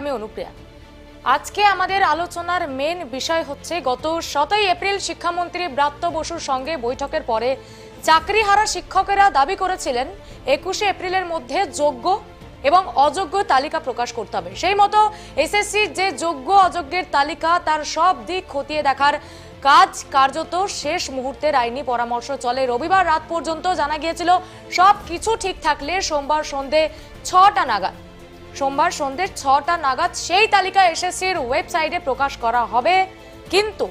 আমি অনুপ্রিয়া। আজকে আমাদের আলোচনার মেন বিষয় হচ্ছে, গত সতেরোই এপ্রিল শিক্ষামন্ত্রী ব্রাত্য বসুর সঙ্গে বৈঠকের পরে চাকরিহারা শিক্ষকেরা দাবি করেছিলেন, একুশে এপ্রিলের মধ্যে যোগ্য এবং অযোগ্য তালিকা প্রকাশ করতে হবে। সেই মতো এসএসসির যে যোগ্য অযোগ্যের তালিকা, তার সব দিক খতিয়ে দেখার কাজ কার্যত শেষ মুহূর্তের আইনি পরামর্শ চলে। রবিবার রাত পর্যন্ত জানা গিয়েছিল সব কিছু ঠিক থাকলে সোমবার সন্ধে ছটা নাগাদ সোমবার সন্ধে ছটা নাগাদ সেই তালিকা এসএসসির ওয়েবসাইটে প্রকাশ করা হবে। কিন্তু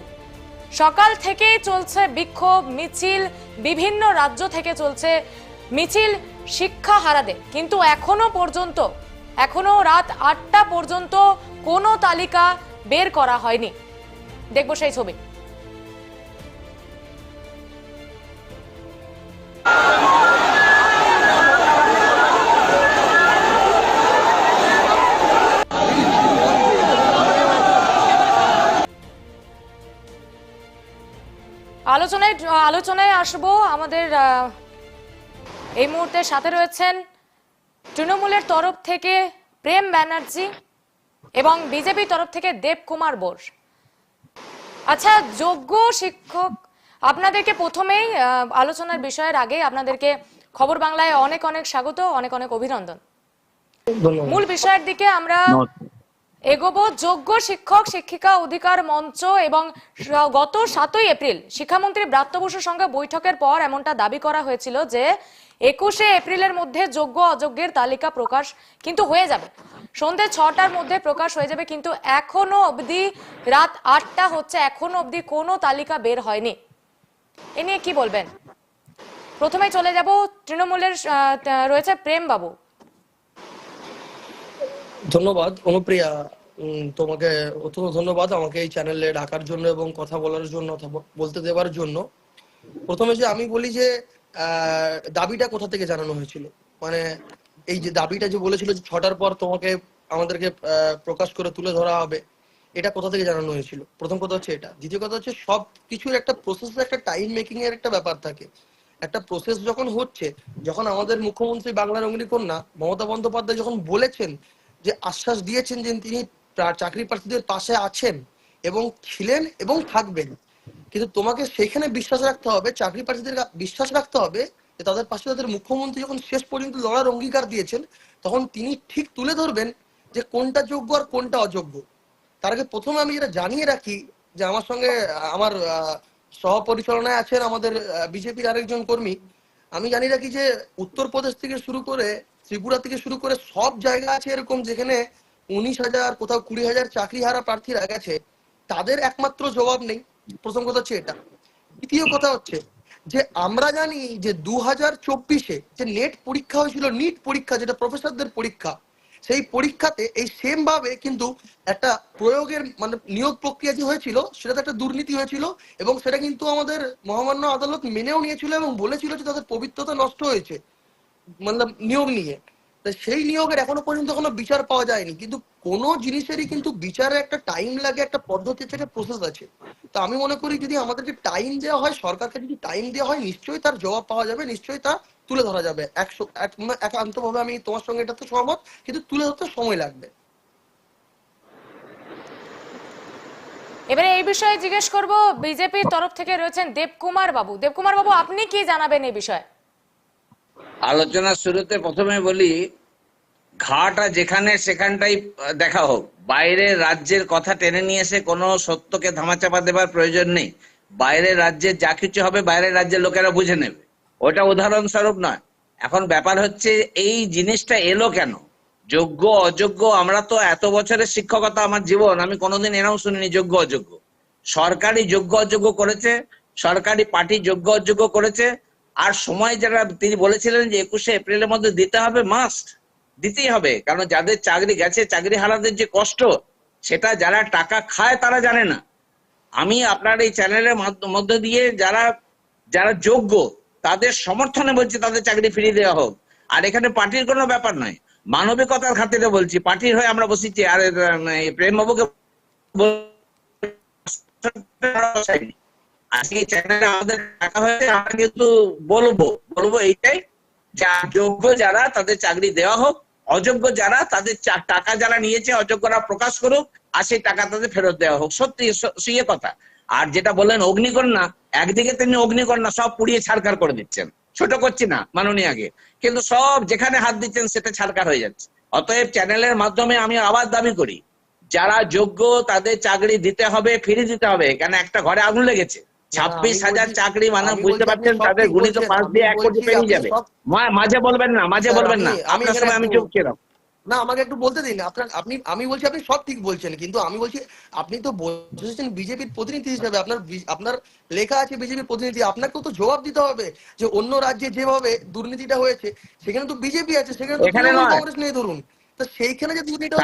সকাল থেকেই চলছে বিক্ষোভ, মিছিল, বিভিন্ন রাজ্য থেকে চলছে মিছিল শিক্ষা হারাদে কিন্তু এখনও পর্যন্ত, এখনও রাত আটটা পর্যন্ত কোনো তালিকা বের করা হয়নি। দেখব সেই ছবি। আলোচনায় আলোচনায় আসব। আমাদের এই মুহূর্তে সাথে রয়েছেন তৃণমূলের তরফ থেকে প্রেম ব্যানার্জি এবং বিজেপি তরফ থেকে দেব কুমার বোস। আচ্ছা যোগ্য শিক্ষক আপনাদেরকে প্রথমেই আলোচনার বিষয়ের আগে আপনাদেরকে খবর বাংলায় অনেক অনেক স্বাগত অনেক অনেক অভিনন্দন। মূল বিষয়ের দিকে আমরা এগোবো যোগ্য শিক্ষক, শিক্ষিকা, অধিকার মঞ্চ এবং গত সাতই এপ্রিল শিক্ষামন্ত্রী ব্রাত্য বসুর সঙ্গে বৈঠকের পর এমনটা দাবি করা হয়েছিল যে একুশে এপ্রিলের মধ্যে যোগ্য অযোগ্যের তালিকা প্রকাশ কিন্তু হয়ে যাবে। সন্ধে ছটার মধ্যে প্রকাশ হয়ে যাবে কিন্তু এখনও অবধি রাত আটটা হচ্ছে, এখনও অবধি কোনো তালিকা বের হয়নি। এ নিয়ে কি বলবেন? প্রথমে চলে যাব, তৃণমূলের রয়েছে প্রেম বাবু ধন্যবাদ। অনুপ্রিয়া তোমাকে অত্যন্ত ধন্যবাদ আমাকে এই চ্যানেলে ডাকার জন্য এবং কথা বলার জন্য বলতে দেওয়ার জন্য। প্রথমে যে আমি বলি যে দাবিটা কোথা থেকে জানানো হয়েছিল? মানে এই যে দাবিটা যে বলেছিল যে ছটার পর তোমাকে, আমাদেরকে প্রকাশ করে তুলে ধরা হবে, এটা কোথা থেকে জানানো হয়েছিল? প্রথম কথা হচ্ছে এটা। দ্বিতীয় কথা হচ্ছে সব কিছুর একটা প্রসেস একটা টাইম মেকিং এর একটা ব্যাপার থাকে। একটা প্রসেস যখন হচ্ছে, যখন আমাদের মুখ্যমন্ত্রী বাংলার অগ্নিকন্যা মমতা বন্দ্যোপাধ্যায় যখন বলেছেন যে আশ্বাস দিয়েছেন যে তিনি চাকরি প্রার্থীদের পাশে আছেন এবং ছিলেন এবং থাকবেন। কিন্তু তোমাকে সেখানে বিশ্বাস রাখতে হবে, চাকরি প্রার্থীদের বিশ্বাস রাখতে হবে যে তাদের পাশে তাদের মুখ্যমন্ত্রী যখন শেষ পর্যন্ত লড়ার অঙ্গীকার দিয়েছেন, তখন তিনি ঠিক তুলে ধরবেন যে কোনটা যোগ্য আর কোনটা অযোগ্য। তার আগে প্রথমে আমি যেটা জানিয়ে রাখি যে আমার সঙ্গে, আমার সহপরিচালনায় আছেন আমাদের বিজেপির আরেকজন কর্মী। আমি জানি রাখি যে উত্তরপ্রদেশ থেকে শুরু করে ত্রিপুরা থেকে শুরু করে সব জায়গা আছে এরকম যেখানে উনিশ হাজার, কোথাও কুড়ি হাজার চাকরি হারা প্রার্থীরা গেছে। তাদের একমাত্র জবাব নেই। প্রথম কথা হচ্ছে এটা। দ্বিতীয় কথা হচ্ছে যে আমরা জানি যে দু হাজার চব্বিশে যে নেট পরীক্ষা হয়েছিল, নিট পরীক্ষা, যেটা প্রফেসরদের পরীক্ষা, সেই পরীক্ষাতে এই সেম ভাবে কিন্তু একটা প্রয়োগের মানে নিয়োগ প্রক্রিয়া যে হয়েছিল, সেটাতে একটা দুর্নীতি হয়েছিল এবং সেটা কিন্তু আমাদের মহামান্য আদালত মেনেও নিয়েছিল এবং বলেছিল যে তাদের পবিত্রতা নষ্ট হয়েছে। মানে নিয়োগ নিয়ে তা সেই নিয়োগের এখনও পর্যন্ত কোনো বিচার পাওয়া যায়নি কিন্তু কোনো জিনিসেরই কিন্তু বিচারে একটা টাইম লাগে একটা পদ্ধতি একটা প্রসেস আছে তো আমি মনে করি যদি আমাদেরকে টাইম দেওয়া হয় সরকারকে যদি টাইম দেওয়া হয় নিশ্চয়ই তার জবাব পাওয়া যাবে নিশ্চয়ই তা তুলে ধরা যাবে। একশো, এক- মানে একান্তভাবে আমি তোমার সঙ্গে এটাতে সহমত, কিন্তু তুলে ধরতে সময় লাগবে। এবারে এই বিষয়ে জিজ্ঞেস করব, বিজেপির তরফ থেকে রয়েছেন দেবকুমার বাবু। দেবকুমার বাবু, আপনি কি জানাবেন এই বিষয়ে? আলোচনার শুরুতে প্রথমে বলি, ঘাটা যেখানে সেখানটাই দেখা হোক। বাইরের রাজ্যের কথা টেনে নিয়ে এসে কোনো সত্যকে ধামাচাপা দেবার প্রয়োজন নেই। বাইরের রাজ্যে যা কিছু হবে, বাইরের রাজ্যের লোকেরা বুঝে নেবে। ওটা উদাহরণস্বরূপ নয়। এখন ব্যাপার হচ্ছে, এই জিনিসটা এলো কেন? যোগ্য, অযোগ্য, আমরা তো এত বছরের শিক্ষকতা আমার জীবন, আমি কোনোদিন এরাও শুনিনি যোগ্য, অযোগ্য। সরকারি যোগ্য, অযোগ্য করেছে, সরকারি পার্টি যোগ্য, অযোগ্য করেছে আর সময় যারা তিনি বলেছিলেন যে একুশে এপ্রিলের মধ্যে দিতে হবে মাস্ট দিতেই হবে। কারণ যাদের চাকরি গেছে, চাকরি হারাদের যে কষ্ট, সেটা যারা টাকা খায় তারা জানে না। আমি আপনার এই চ্যানেলের মাধ্য- দিয়ে যারা যারা যোগ্য, তাদের সমর্থনে বলছি তাদের চাকরি ফিরিয়ে দেওয়া হোক। আর এখানে পার্টির কোনো ব্যাপার নয়। মানবিকতার খাতিরে বলছি, পার্টির হয়ে আমরা বসেছি। আর প্রেমবাবুকে আজকে চ্যানেলে আমাদের দেখা হয়েছে, আমরা কিন্তু বলব বলব এইটাই যে যোগ্য যারা তাদের চাকরি দেওয়া হোক, অযোগ্য যারা তাদের টাকা যারা নিয়েছে, অযোগ্যরা প্রকাশ করুক, আর সেই টাকা তাদের ফেরত দেওয়া হোক। সত্যি, স- সে কথা। আর যেটা বললেন অগ্নিকন্যা, একদিকে তিনি অগ্নিকন্যা সব পুড়িয়ে ছাড়কার করে দিচ্ছেন। ছোট করছি না, মাননীয় আগে। কিন্তু সব যেখানে হাত দিচ্ছেন, সেটা ছাড়কার হয়ে যাচ্ছে। অতএব চ্যানেলের মাধ্যমে আমি আবার দাবি করি, যারা যোগ্য তাদের চাকরি দিতে হবে ফিরে দিতে হবে। কেন? একটা ঘরে আগুন লেগেছে। ছাব্বিশ হাজার চাকরি মানে বুঝতে পারছেন? তাদের গুণিত পাঁচ দিয়ে এক কোটি পেরিয়ে যাবে। মাঝে বলবেন না মাঝে বলবেন না। আপনার সময় আমি চুপ না আমাকে একটু বলতে দিন আপনার আপনি আমি বলছি আপনি সব ঠিক বলছেন কিন্তু আমি বলছি আপনি তো বসেছেন বিজেপির প্রতিনিধি হিসেবে আপনার আপনার লেখা আছে বিজেপির প্রতিনিধি আপনাকেও তো জবাব দিতে হবে যে অন্য রাজ্যে যেভাবে দুর্নীতিটা হয়েছে সেখানে তো বিজেপি আছে সেখানে তো। কংগ্রেস নেই ধরুন। তো সেইখানে যে দুর্নীতি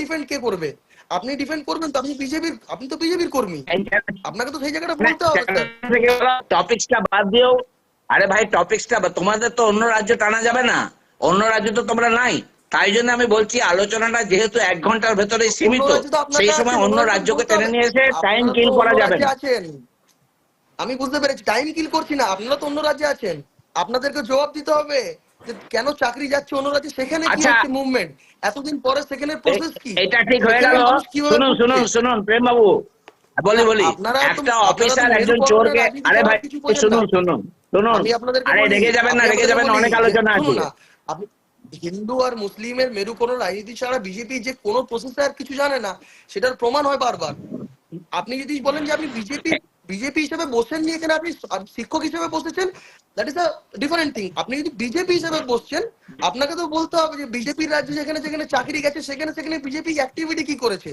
ডিফেন্ড কে করবে? আপনি ডিফেন্ড করবেন তো আপনি বিজেপির আপনি তো বিজেপির কর্মী। আপনাকে তো সেই জায়গাটা বলতে হবে। টপিকসটা বাদ দিও। আরে ভাই টপিকসটা তোমাদের তো অন্য রাজ্য টানা যাবে না। অন্য রাজ্য তো তোমরা নাই। তাই জন্য আমি বলছি আলোচনাটা যেহেতু এক ঘণ্টার ভেতরে সীমিত সেই সময় অন্য রাজ্যকে টেনে নিয়ে এসে টাইম কিল করা যাবে না। আমি বুঝতে পেরেছি টাইম কিল করছি না আপনারা তো অন্য রাজ্যে আছেন। আপনাদেরকে জবাব দিতে হবে যে কেন চাকরি যাচ্ছে অন্য রাজ্যে? সেখানে কি আচ্ছা। হচ্ছে মুভমেন্ট এতদিন পরে সেখানে প্রসেস কি? এটা ঠিক হয়ে গেল। শুনুন শুনুন শুনুন প্রেম বাবু। বলি বলি। একটা অফিসার একজন চোরকে আরে ভাই শুনুন শুনুন শুনুন। আরে রেগে যাবেন না রেগে যাবেন অনেক আলোচনা আছে। আপনি হিন্দু আর মুসলিমের মেরুকরণ রাজনীতি ছাড়া বিজেপি যে কোনো প্রসেসে আর কিছু জানে না সেটার প্রমাণ হয় বারবার। আপনি যদি বলেন যে আপনি বিজেপি বিজেপি হিসেবে বসেননি এখানে আপনি শিক্ষক হিসেবে বসেছেন that is a different thing আপনি যদি বিজেপি হিসেবে বসছেন আপনাকে তো বলতে হবে যে বিজেপির রাজ্যে যেখানে যেখানে চাকরি গেছে সেখানে সেখানে বিজেপি অ্যাক্টিভিটি কি করেছে?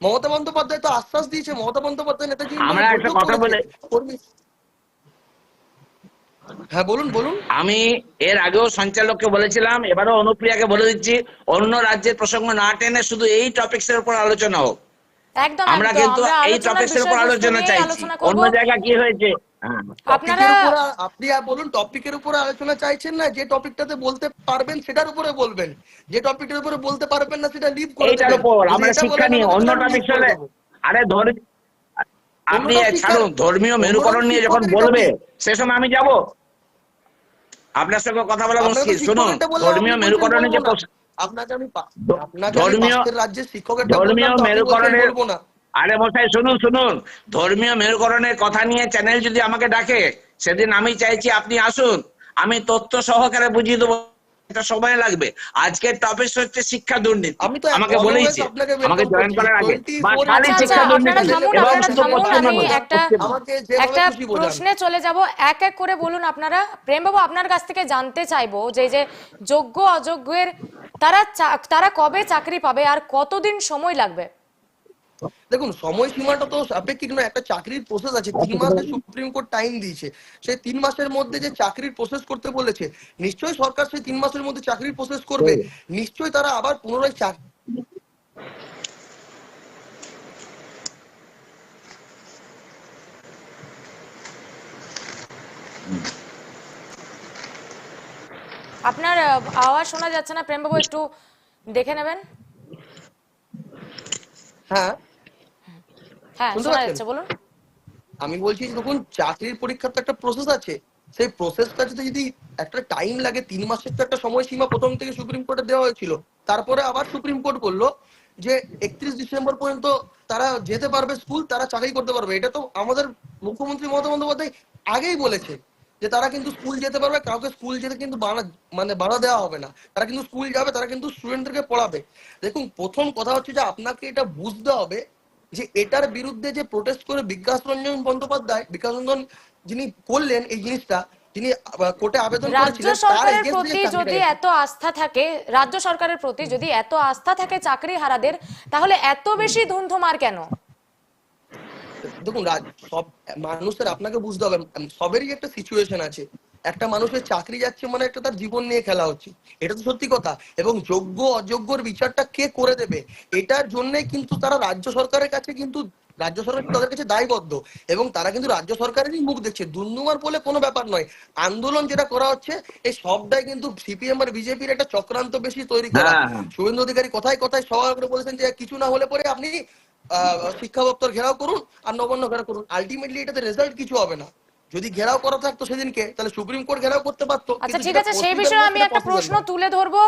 মমতা বন্দ্যোপাধ্যায় তো আশ্বাস দিয়েছে মমতা বন্দ্যোপাধ্যায় নেতাজি আমরা একটা কথা বলে- কর্মী- হ্যাঁ বলুন বলুন। আমি এর আগেও সঞ্চালককে বলেছিলাম এবারও অনুপ্রিয়াকে বলে দিচ্ছি অন্য রাজ্যের প্রসঙ্গ না টেনে শুধু এই টপিকস এর উপর আলোচনা হোক। একদম আমরা কিন্তু এই উপর আলোচনা চাইছি অন্য জায়গা কি হয়েছে হ্যাঁ। আপনারা আপনি বলুন টপিকের উপরে আলোচনা চাইছেন না যে টপিকটাতে বলতে পারবেন সেটার উপরে বলবেন যে টপিকের উপরে বলতে পারবেন না সেটা লিভ করে দেবেন। উপর আমরা শিক্ষা নিয়ে অন্য টপিক দেবো। আরে ধর আপনি ছাড়ুন ধর্মীয় মেরুকরণ নিয়ে যখন বলবে সে সময় আমি যাব আপনার সঙ্গে কথা বলা মুশকিল শুনুন ধর্মীয় আপনি মেরুকরণে যে। প্রশ্ন- আপনাকে আমি আপনাকে ধর্মীয়- রাজ্যের শিক্ষকের ধর্মীয় মেরুকরণের না। আরে মশাই শুনুন শুনুন। ধর্মীয় মেরুকরণের কথা নিয়ে চ্যানেল যদি আমাকে ডাকে সেদিন আমি চাইছি আপনি আসুন। আমি তথ্য সহকারে বুঝিয়ে দেবো। এটা সময় লাগবে। আজকের টপিক হচ্ছে শিক্ষা দুর্নীতি। আমি তো আমাকে বলেছি বলেইছে আমাকে জয়েন করার আগে। 24 খালি আচ্ছা, শিক্ষা আচ্ছা, দুর্নীতি এবং শুধু পশ্চিমবঙ্গ আমি একটা- একটা প্রশ্নে চলে যাব। এক এক করে বলুন আপনারা। প্রেমবাবু আপনার কাছ থেকে জানতে চাইব যে যে যোগ্য অযোগ্যের তারা তারা কবে চাকরি পাবে আর কতদিন সময় লাগবে? দেখুন সময়সীমাটা তো আপেক্ষিক নয় একটা চাকরির প্রসেস আছে। তিন মাসের সুপ্রিম কোর্ট টাইম দিয়েছে। সেই তিন মাসের মধ্যে যে চাকরির প্রসেস করতে বলেছে নিশ্চয়ই সরকার সেই তিন মাসের মধ্যে চাকরির প্রসেস করবে। নিশ্চয়ই তারা আবার পুনরায় চাকরি আপনার আওয়াজ শোনা যাচ্ছে না। প্রেমবাবু একটু দেখে নেবেন? হ্যাঁ। হ্যাঁ শোনা যাচ্ছে বলুন। আমি বলছি দেখুন চাকরির পরীক্ষার তো একটা প্রসেস আছে। সেই প্রসেসটা যদি যদি একটা টাইম লাগে তিন মাসের তো একটা সময়সীমা প্রথম থেকে সুপ্রিম কোর্টে দেওয়া হয়েছিল। তারপরে আবার সুপ্রিম কোর্ট বলল যে একত্রিশ ডিসেম্বর পর্যন্ত তারা যেতে পারবে স্কুল তারা চাকরি করতে পারবে। এটা তো আমাদের মুখ্যমন্ত্রী মমতা বন্দ্যোপাধ্যায় আগেই বলেছে যে তারা কিন্তু স্কুল যেতে পারবে কাউকে স্কুল যেতে কিন্তু মানে বাধা দেওয়া হবে না। তারা কিন্তু স্কুল যাবে তারা কিন্তু স্টুডেন্টদেরকে পড়াবে। দেখুন প্রথম কথা হচ্ছে যে আপনাকে এটা বুঝতে হবে যে এটার বিরুদ্ধে যে প্রোটেস্ট করে বিকাশ রঞ্জন বন্দ্যোপাধ্যায় বিকাশ রঞ্জন যিনি করলেন এই জিনিসটা যিনি কোর্টে আবেদন রাজ্য করেছিলেন সরকারের প্রতি যদি এত আস্থা থাকে রাজ্য সরকারের প্রতি যদি এত আস্থা থাকে চাকরি হারাদের তাহলে এত বেশি ধুমধুমার কেন? দেখুন সব মানুষের আপনাকে বুঝতে হবে সবেরই একটা সিচুয়েশন আছে। একটা মানুষের চাকরি যাচ্ছে মানে একটা তার জীবন নিয়ে খেলা হচ্ছে। এটা তো সত্যি কথা। এবং যোগ্য অযোগ্যর বিচারটা কে করে দেবে? এটার জন্য কিন্তু তারা রাজ্য সরকারের কাছে কিন্তু রাজ্য সরকার তাদের কাছে দায়বদ্ধ। এবং তারা কিন্তু রাজ্য সরকারেরই মুখ দেখছে। দুর্নুমার বলে কোনো ব্যাপার নয়। আন্দোলন যেটা করা হচ্ছে এই সবটাই কিন্তু সিপিএম আর বিজেপির একটা চক্রান্ত বেশি তৈরি করা। হ্যাঁ, হ্যাঁ। শুভেন্দু অধিকারী কথায় কথায় সবার করে বলেছেন যে কিছু না হলে পরে আপনি আহ, শিক্ষা দপ্তর ঘেরাও করুন আর নবান্ন ঘেরাও করুন। আলটিমেটলি এটাতে রেজাল্ট কিছু হবে না। যদি ঘেরাও করা থাকতো সেদিনকে তাহলে সুপ্রিম কোর্ট ঘেরাও করতে পারতো আচ্ছা ঠিক আছে সেই বিষয়ে আমি একটা প্রশ্ন তুলে ধরবো।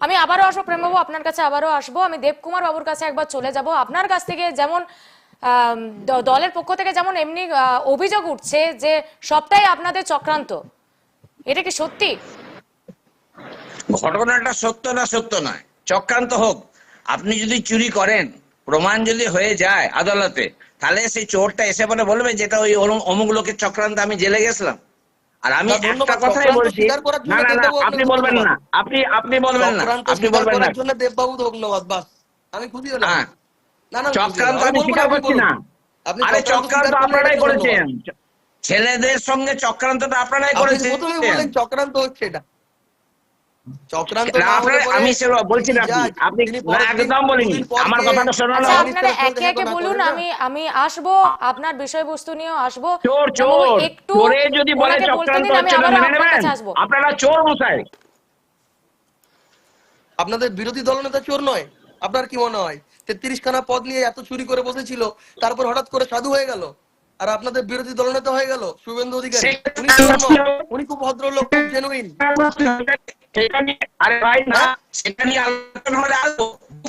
আমি আবারও আসব প্রেমবাবু আপনার কাছে আবারও আসব। আমি দেবকুমার বাবুর কাছে একবার চলে যাব। আপনার কাছ থেকে যেমন দলের পক্ষ থেকে যেমন এমনি আহ, অভিযোগ উঠছে যে সবটাই আপনাদের চক্রান্ত। এটা কি সত্যি? ঘটনাটা সত্য না সত্য নয়। চক্রান্ত হোক আপনি যদি চুরি করেন প্রমাণ যদি হয়ে যায় আদালতে তাহলে সেই চোরটা এসে পরে বলবে যেটা ওই অমুক- লোকের চক্রান্ত আমি জেলে গেছিলাম। আর আমি একটা কথাই বলছি না না না আপনি বলবেন না আপনি আপনি বলবেন না আপনি বলবেন না। জন্য দেববাবু ধন্যবাদ বাস। আমি খুশি হলাম। হ্যাঁ। না না চক্রান্ত আমি স্বীকার করছি না। আপনি আরে চক্রান্ত আপনারাই করেছেন। ছেলেদের সঙ্গে চক্রান্তটা আপনারাই আপনি করেছেন। প্রথমে বললেন চক্রান্ত হচ্ছে এটা। চক্রান্ত না, না হলে আপনারা- পরে আমি বলছি না আপনি। judge, আপনি- তিনি না, পরের দিন- একদম বলিনি। আমার কথাটা শোনো না। আপনারা একে একে বলুন আমি আমি আসব আপনার বিষয়বস্তু নিয়েও আসব। চোর চোর। একটু যদি বলে চক্রান্ত হচ্ছে না মেনে নেবেন? আপনারা চোর মশাই। আপনাদের বিরোধী দলনেতা চোর নয়। আপনার কি মনে হয়? তেত্রিশ খানা পদ নিয়ে এত চুরি করে বসেছিল তারপর হঠাৎ করে সাধু হয়ে গেল? আর আপনাদের বিরোধী দলনেতা হয়ে গেল শুভেন্দু অধিকারী। উনি খুব ভদ্রলোক খুব জেনুইন সেটা নিয়ে আরে ভাই না সেটা নিয়ে আলোচনা হলে আসব।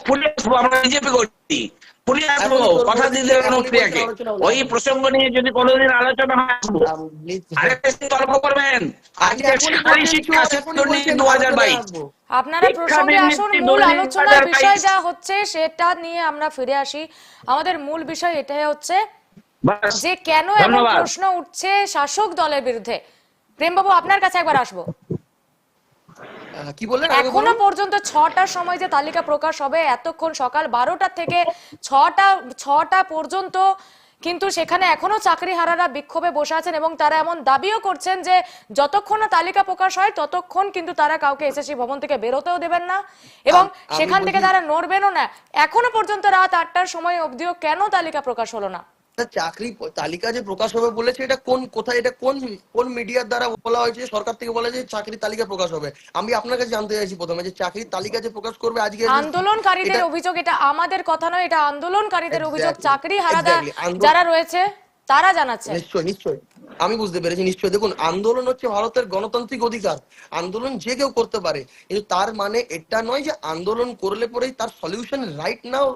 ফুলে আমরা বিজেপি করছি। ফুলে আসব কথা দিতে এখনই অনুপ্রিয়াকে বলছি আলোচনা হলো। ওই প্রসঙ্গ নিয়ে যদি কোনোদিন আলোচনা হয় আসব। আরে তর্ক করবেন। আজকে সরকারি শিক্ষা দুর্নীতি দু হাজার বাইশ। আপনারা প্রসঙ্গে আসুন মূল আলোচনার বিষয় যা হচ্ছে সেটা নিয়ে আমরা ফিরে আসি। আমাদের মূল বিষয় এটাই হচ্ছে। যে কেন এমন প্রশ্ন উঠছে শাসক দলের বিরুদ্ধে? প্রেমবাবু আপনার কাছে একবার আসব। কি বললেন? এখনও পর্যন্ত ছটার সময় যে তালিকা প্রকাশ হবে এতক্ষণ সকাল বারোটা থেকে ছটা ছটা পর্যন্ত কিন্তু সেখানে এখনও চাকরিহারারা বিক্ষোভে বসে আছেন এবং তারা এমন দাবিও করছেন যে যতক্ষণ না তালিকা প্রকাশ হয় ততক্ষণ কিন্তু তারা কাউকে এসএসসি ভবন থেকে বেরোতেও দেবেন না। এবং সেখান থেকে তারা নড়বেনও না। এখনও পর্যন্ত রাত আটটার সময় অবধিও কেন তালিকা প্রকাশ হলো না? চাকরি তালিকা যে প্রকাশ হবে বলেছে এটা কোন কোথায় এটা কোন কোন মিডিয়ার দ্বারা বলা হয়েছে? সরকার থেকে বলা হয়েছে চাকরি তালিকা প্রকাশ হবে। আমি আপনার কাছে জানতে চাইছি প্রথমে যে চাকরির তালিকা যে প্রকাশ করবে আজকে আন্দোলনকারীদের অভিযোগ এটা আমাদের কথা নয় এটা আন্দোলনকারীদের অভিযোগ। চাকরি হারাদা যারা রয়েছে তারা জানাচ্ছে। নিশ্চয় নিশ্চয়। আমি বুঝতে পেরেছি নিশ্চয়। দেখুন আন্দোলন হচ্ছে ভারতের গণতান্ত্রিক অধিকার। আন্দোলন যে কেউ করতে পারে কিন্তু তার মানে এটা নয় যে আন্দোলন করলে পরেই তার solution right now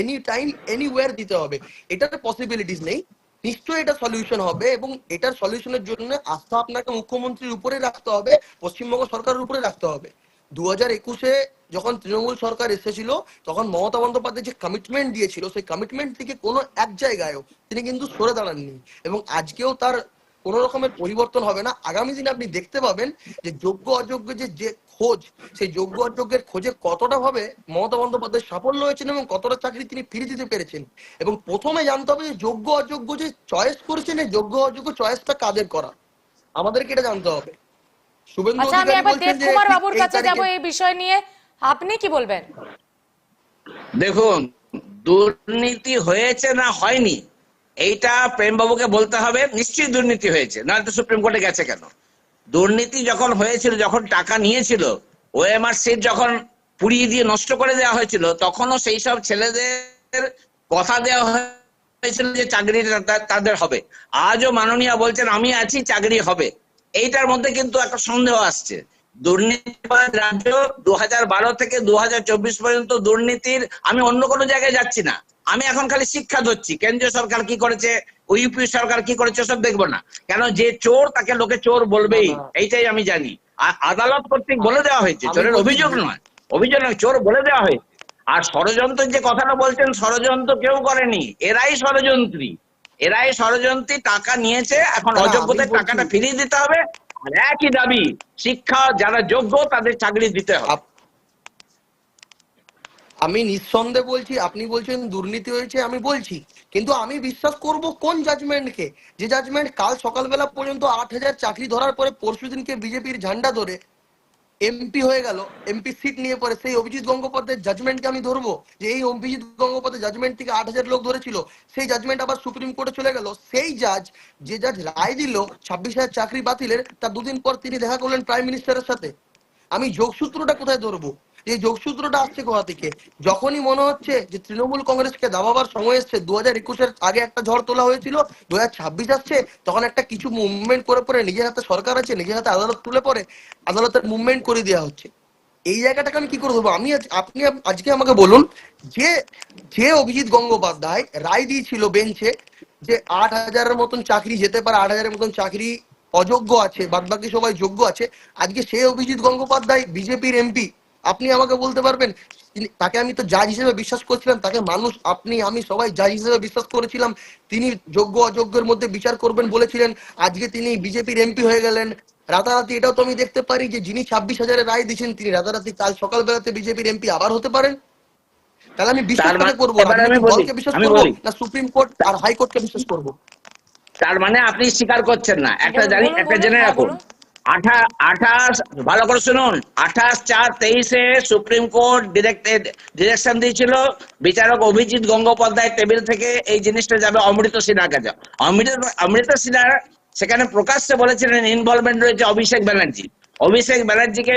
any time anywhere দিতে হবে। এটার পসিবিলিটিস নেই। নিশ্চয়ই এটা সলিউশন হবে এবং এটার সলিউশনের জন্য আস্থা আপনাকে মুখ্যমন্ত্রীর উপরে রাখতে হবে, পশ্চিমবঙ্গ সরকারের উপরে রাখতে হবে। দু হাজার একুশে যখন তৃণমূল সরকার এসেছিল, তখন মমতা বন্দ্যোপাধ্যায় যে কমিটমেন্ট দিয়েছিল, সেই কমিটমেন্ট থেকে কোনো এক জায়গায়ও তিনি কিন্তু সরে দাঁড়াননি এবং আজকেও তার কোনো রকমের পরিবর্তন হবে না। আগামী দিনে আপনি দেখতে পাবেন যে যোগ্য অযোগ্য যে যে খোঁজ সেই যোগ্য অযোগ্যের খোঁজে কতটা ভাবে মমতা বন্দ্যোপাধ্যায় সাফল্য হয়েছেন এবং কতটা চাকরি তিনি ফিরে দিতে পেরেছেন? এবং প্রথমে জানতে হবে যে যোগ্য অযোগ্য যে চয়েস করেছেন এই যোগ্য অযোগ্য চয়েসটা কাদের করা? আমাদেরকে এটা জানতে হবে। শুভেন্দু আচ্ছা অধিকারী বাবুর কাছে যাব এই বিষয় নিয়ে। আপনি কি বলবেন? দেখুন দুর্নীতি হয়েছে না হয়নি এইটা প্রেমবাবুকে বলতে হবে নিশ্চয়ই দুর্নীতি হয়েছে নয়তো সুপ্রিম কোর্টে গেছে কেন? দুর্নীতি যখন হয়েছিল, যখন টাকা নিয়েছিল ওএমআর সিট যখন পুড়িয়ে দিয়ে নষ্ট করে দেওয়া হয়েছিল, তখনও সেই সব ছেলেদের কথা দেওয়া হয়েছিল যে চাকরি তাদের হবে। আজও মাননীয় বলছেন, আমি আছি, চাকরি হবে। এইটার মধ্যে কিন্তু একটা সন্দেহ আসছে। দুর্নীতিবাদ রাজ্য দু থেকে দু পর্যন্ত দুর্নীতির, আমি অন্য কোনো জায়গায় যাচ্ছি না। আমি এখন খালি শিক্ষা ধরছি। কেন্দ্রীয় সরকার কি করেছে? ইউপি সরকার কি করেছে সব দেখব না। কেন যে চোর তাকে লোকে চোর বলবেই। এইটাই আমি জানি। আদালত কর্তৃক বলে দেওয়া হয়েছে চোরের অভিযোগ নয়। অভিযোগ নয় চোর বলে দেওয়া হয়েছে। আর ষড়যন্ত্রের যে কথাটা বলছেন ষড়যন্ত্র কেউ করেনি। এরাই ষড়যন্ত্রী। এরাই ষড়যন্ত্রী টাকা নিয়েছে এখন অযোগ্যদের টাকাটা ফিরিয়ে দিতে হবে। আর একই দাবি শিক্ষা যারা যোগ্য তাদের চাকরি দিতে হবে। আমি নিঃসন্দেহে বলছি, আপনি বলছেন দুর্নীতি হয়েছে, আমি বলছি। কিন্তু আমি বিশ্বাস করব কোন জাজমেন্টকে যে জাজমেন্ট কাল সকালবেলা পর্যন্ত আট হাজার চাকরি ধরার পরে পরশু দিনকে বিজেপির ঝান্ডা ধরে এমপি হয়ে গেল এমপি সিট নিয়ে পরে সেই অভিজিৎ গঙ্গোপাধ্যায়ের জাজমেন্টকে আমি ধরবো? যে এই অভিজিৎ গঙ্গোপাধ্যায় জাজমেন্ট থেকে আট হাজার লোক ধরেছিল, সেই জাজমেন্ট আবার সুপ্রিম কোর্টে চলে গেল। সেই জাজ যে জাজ রায় দিল ছাব্বিশ হাজার চাকরি বাতিলের, তার দুদিন পর তিনি দেখা করলেন প্রাইম মিনিস্টারের সাথে। আমি যোগসূত্রটা কোথায় ধরবো? এই যোগসূত্রটা আসছে কোথা থেকে? যখনই মনে হচ্ছে যে তৃণমূল কংগ্রেসকে দাবাবার সময় এসছে দু হাজার একুশের আগে একটা ঝড় তোলা হয়েছিল দু হাজার ছাব্বিশ আসছে, তখন একটা কিছু মুভমেন্ট করে পরে নিজের হাতে সরকার আছে, নিজের হাতে আদালত তুলে পরে আদালতের মুভমেন্ট করে দেওয়া হচ্ছে। এই জায়গাটাকে আমি কি করে দেবো আমি আপনি আজকে আমাকে বলুন যে যে অভিজিৎ গঙ্গোপাধ্যায় রায় দিয়েছিল বেঞ্চে যে আট হাজারের মতন চাকরি যেতে পারে, আট হাজারের মতন চাকরি অযোগ্য আছে বাদ বাকি সবাই যোগ্য আছে, আজকে সেই অভিজিৎ গঙ্গোপাধ্যায়, বিজেপির এমপি আপনি আমাকে বলতে পারবেন তাকে আমি তো জাজ হিসেবে বিশ্বাস করছিলাম তাকে মানুষ আপনি আমি সবাই জাজ হিসেবে বিশ্বাস করেছিলাম। তিনি যোগ্য অযোগ্যের মধ্যে বিচার করবেন বলেছিলেন আজকে তিনি বিজেপির এমপি হয়ে গেলেন। রাতারাতি এটাও তো আমি দেখতে পারি যে যিনি ছাব্বিশ হাজারের রায় দিয়েছেন তিনি রাতারাতি কাল সকালবেলাতে বিজেপির এমপি আবার হতে পারেন? তাহলে আমি বিশ্বাস মানে- করব? আমি দলকে বিশ্বাস করব না সুপ্রিম কোর্ট আর হাইকোর্টকে বিশ্বাস করব? তার মানে আপনি স্বীকার করছেন না। একটা জানি একটা জেনে হ্যাঁ, রাখুন। আঠা, আঠাশ, ভালো করে শুনুন। আঠাশ চার তেইশে সুপ্রিম কোর্ট ডিরেকশন দিয়েছিল, বিচারক অভিজিৎ গঙ্গোপাধ্যায় টেবিল থেকে এই জিনিসটা যাবে অমৃত সিনহার কাছে। অমৃত অমৃত সিনহা সেখানে প্রকাশ্যে বলেছিলেন ইনভলভমেন্ট রয়েছে অভিষেক ব্যানার্জি। অভিষেক ব্যানার্জিকে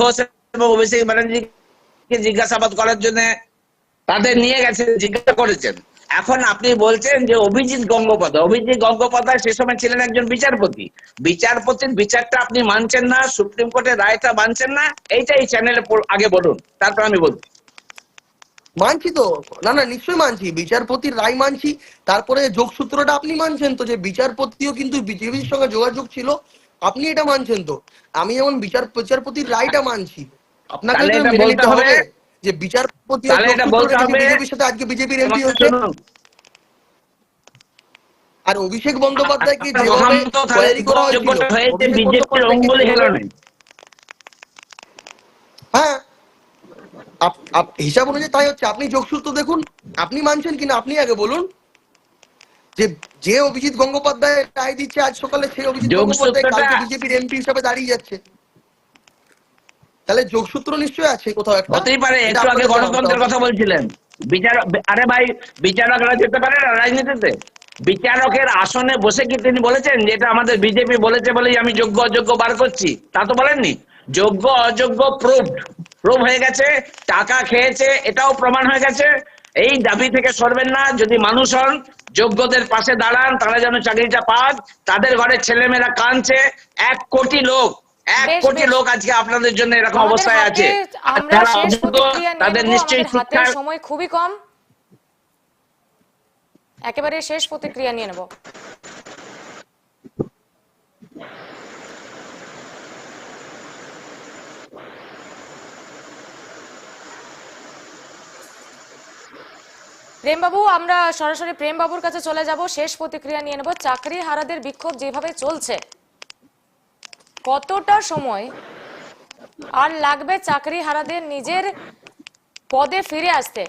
ঘোষ এবং অভিষেক ব্যানার্জিকে জিজ্ঞাসাবাদ করার জন্য তাদের নিয়ে গেছে জিজ্ঞাসা করেছেন। এখন আপনি বলছেন যে অভিজিৎ গঙ্গোপাধ্যায় অভিজিৎ গঙ্গোপাধ্যায় সে সময় ছিলেন একজন বিচারপতি বিচারপতির বিচারটা আপনি মানছেন না সুপ্রিম কোর্টের রায়টা মানছেন না এইটা এই চ্যানেলে আগে বলুন তারপর আমি বলছি মানছি তো না না নিশ্চয়ই মানছি বিচারপতির রায় মানছি তারপরে যোগসূত্রটা আপনি মানছেন তো যে বিচারপতিও কিন্তু বিজেপির সঙ্গে যোগাযোগ ছিল আপনি এটা মানছেন তো আমি যেমন বিচার বিচারপতির রায়টা মানছি আপনাকে বলতে হবে। যে বিচারপতি। বিজেপির সাথে আজকে বিজেপির এমপি হচ্ছে। আর অভিষেক বন্দ্যোপাধ্যায়কে আপনার যেভাবে তৈরি করা হয়েছে বিজেপির অঙ্গুলি হেলনে হ্যাঁ। হিসাব অনুযায়ী তাই হচ্ছে। আপনি যোগসূত্র দেখুন আপনি মানছেন কিনা আপনি আগে বলুন। যে যে অভিজিৎ গঙ্গোপাধ্যায় রায় দিচ্ছে আজ সকালে সেই অভিজিৎ গঙ্গোপাধ্যায় কালকে বিজেপির এমপি হিসাবে দাঁড়িয়ে যাচ্ছে। তাহলে যোগসূত্র নিশ্চয়ই আছে কোথাও একটা। হতেই পারে একটু আগে গণতন্ত্রের কথা বলছিলেন। বিচার আরে ভাই বিচারকরা যেতে পারে না রাজনীতিতে। বিচারকের আসনে বসে কি তিনি বলেছেন যে এটা আমাদের বিজেপি বলেছে বলেই আমি যোগ্য অযোগ্য বার করছি? তা তো বলেননি। যোগ্য অযোগ্য প্রুফ প্রুফ হয়ে গেছে টাকা খেয়েছে এটাও প্রমাণ হয়ে গেছে। এই দাবি থেকে সরবেন না যদি মানুষ হন যোগ্যদের পাশে দাঁড়ান তারা যেন চাকরিটা পান তাদের ঘরের ছেলেমেয়েরা কাঁদছে এক কোটি লোক এক কোটি লোক আজকে আপনাদের জন্য এরকম অবস্থায় আছে। তাদের নিশ্চয়ই শিক্ষার সময় খুবই কম। একেবারে শেষ প্রতিক্রিয়া নিয়ে নেব। প্রেমবাবু আমরা সরাসরি প্রেমবাবুর কাছে চলে যাব। শেষ প্রতিক্রিয়া নিয়ে নেব। চাকরি হারাদের বিক্ষোভ যেভাবে চলছে কতটা সময় আর লাগবে চাকরি হারাদের নিজের পদে ফিরে আসতে?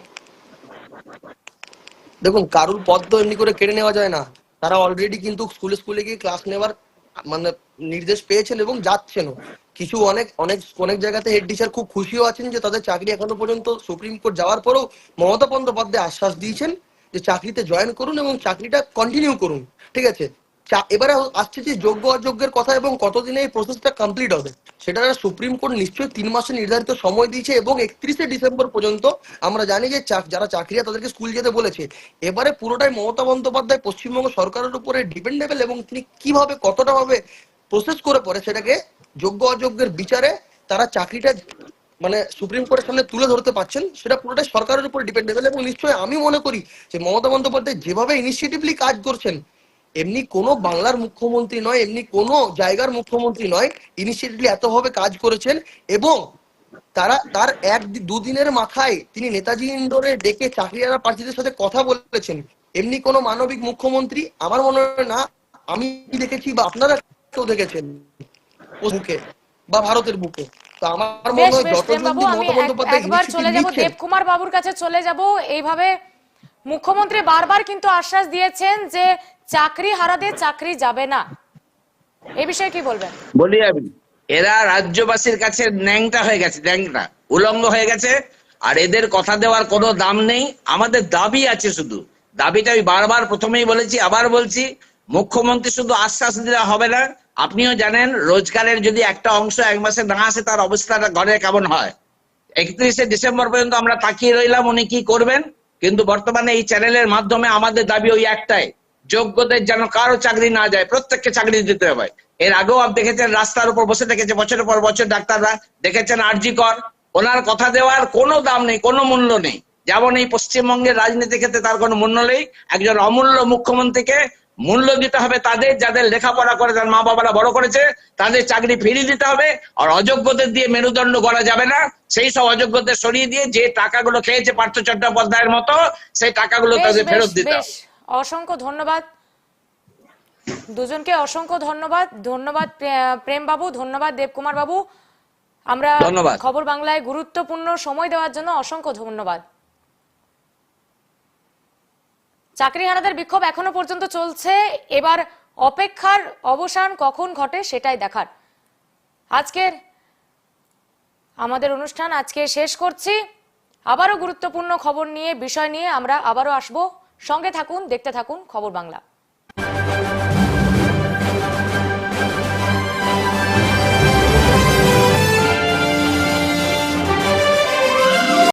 দেখুন, কারুর পদ তো এমনি করে কেড়ে নেওয়া যায় না। তারা অলরেডি কিন্তু স্কুলে স্কুলে গিয়ে ক্লাস নেওয়ার মানে নির্দেশ পেয়েছেন এবং যাচ্ছেনও কিছু অনেক অনেক অনেক জায়গাতে হেড টিচার খুব খুশিও আছেন যে তাদের চাকরি এখনও পর্যন্ত সুপ্রিম কোর্ট যাওয়ার পরেও মমতা বন্দ্যোপাধ্যায় আশ্বাস দিয়েছেন যে চাকরিতে জয়েন করুন এবং চাকরিটা কন্টিনিউ করুন। ঠিক আছে? এবারে আসছে যে যোগ্য অযোগ্যের কথা এবং কতদিনে এই প্রসেসটা কমপ্লিট হবে, সেটা সুপ্রিম কোর্ট নিশ্চয়ই তিন মাসে নির্ধারিত সময় দিয়েছে এবং একত্রিশে ডিসেম্বর পর্যন্ত আমরা জানি যে যারা চাকরিয়া তাদেরকে স্কুল যেতে বলেছে। এবারে পুরোটাই মমতা বন্দ্যোপাধ্যায় পশ্চিমবঙ্গ সরকারের উপরে ডিপেন্ডেবল এবং তিনি কীভাবে, কতটা ভাবে প্রসেস করে পরে সেটাকে যোগ্য অযোগ্যের বিচারে তারা চাকরিটা মানে সুপ্রিম কোর্টের সামনে তুলে ধরতে পারছেন, সেটা পুরোটাই সরকারের উপর ডিপেন্ডেবল এবং নিশ্চয়ই আমি মনে করি যে মমতা বন্দ্যোপাধ্যায় যেভাবে ইনিশিয়েটিভলি কাজ করছেন এমনি কোনো বাংলার মুখ্যমন্ত্রী নয় এমনি কোনো জায়গার মুখ্যমন্ত্রী নয় ইনিশিয়েটিভলি এতভাবে কাজ করেছেন এবং তারা তার এক দুদিনের মাথায় তিনি নেতাজি ইন্ডোরে ডেকে চাকরিয়ারা প্রার্থীদের সাথে কথা বলেছেন। এমনি কোনো মানবিক মুখ্যমন্ত্রী আমার মনে হয় না আমি দেখেছি বা আপনারা কেউ দেখেছেন বা ভারতের বুকে। তো আমার মনে হয় একবার চলে যাব দেবকুমার বাবুর কাছে চলে যাব। এইভাবে মুখ্যমন্ত্রী বারবার কিন্তু আশ্বাস দিয়েছেন যে চাকরি হারাদের চাকরি যাবে না। এই বিষয়ে কি বলবেন? বলি আমি, এরা রাজ্যবাসীর কাছে ন্যাংটা হয়ে গেছে, ন্যাংটা, উলঙ্গ হয়ে গেছে, আর এদের কথা দেওয়ার কোনো দাম নেই, আমাদের দাবি আছে শুধু। দাবিটা আমি বারবার প্রথমেই বলেছি, আবার বলছি, মুখ্যমন্ত্রী শুধু আশ্বাস দিলে হবে না, আপনিও জানেন, রোজগারের যদি একটা অংশ এক মাসে না আসে, তার অবস্থাটা ঘরে কেমন হয়? একত্রিশে ডিসেম্বর পর্যন্ত আমরা তাকিয়ে রইলাম উনি কি করবেন, কিন্তু বর্তমানে এই চ্যানেলের মাধ্যমে আমাদের দাবি ওই একটাই যোগ্যদের যেন কারও চাকরি না যায় প্রত্যেককে চাকরি দিতে হবে। এর আগেও আপনি দেখেছেন রাস্তার উপর বসে দেখেছে বছরের পর বছর ডাক্তাররা। দেখেছেন আরজি কর। ওনার কথা দেওয়ার কোনো দাম নেই কোনো মূল্য নেই। যেমন এই পশ্চিমবঙ্গের রাজনীতি ক্ষেত্রে তার কোনো মূল্য নেই। একজন অমূল্য মুখ্যমন্ত্রীকে মূল্য দিতে হবে তাদের যাদের লেখাপড়া করে তার মা বাবারা বড় করেছে তাদের চাকরি ফিরিয়ে দিতে হবে। আর অযোগ্যদের দিয়ে মেরুদণ্ড করা যাবে না। সেই সব অযোগ্যদের সরিয়ে দিয়ে যে টাকাগুলো খেয়েছে পার্থ চট্টোপাধ্যায়ের মতো সেই টাকাগুলো তাদের ফেরত দিতে হবে। অসংখ্য ধন্যবাদ। দুজনকে অসংখ্য ধন্যবাদ। ধন্যবাদ প্রে- প্রেম বাবু ধন্যবাদ দেবকুমার বাবু। আমরা খবর বাংলায় গুরুত্বপূর্ণ সময় দেওয়ার জন্য অসংখ্য ধন্যবাদ। চাকরিহারাদের বিক্ষোভ এখনও পর্যন্ত চলছে। এবার অপেক্ষার অবসান কখন ঘটে সেটাই দেখার। আজকের আমাদের অনুষ্ঠান আজকে শেষ করছি। আবারও গুরুত্বপূর্ণ খবর নিয়ে বিষয় নিয়ে আমরা আবারও আসব। সঙ্গে থাকুন দেখতে থাকুন খবর বাংলা।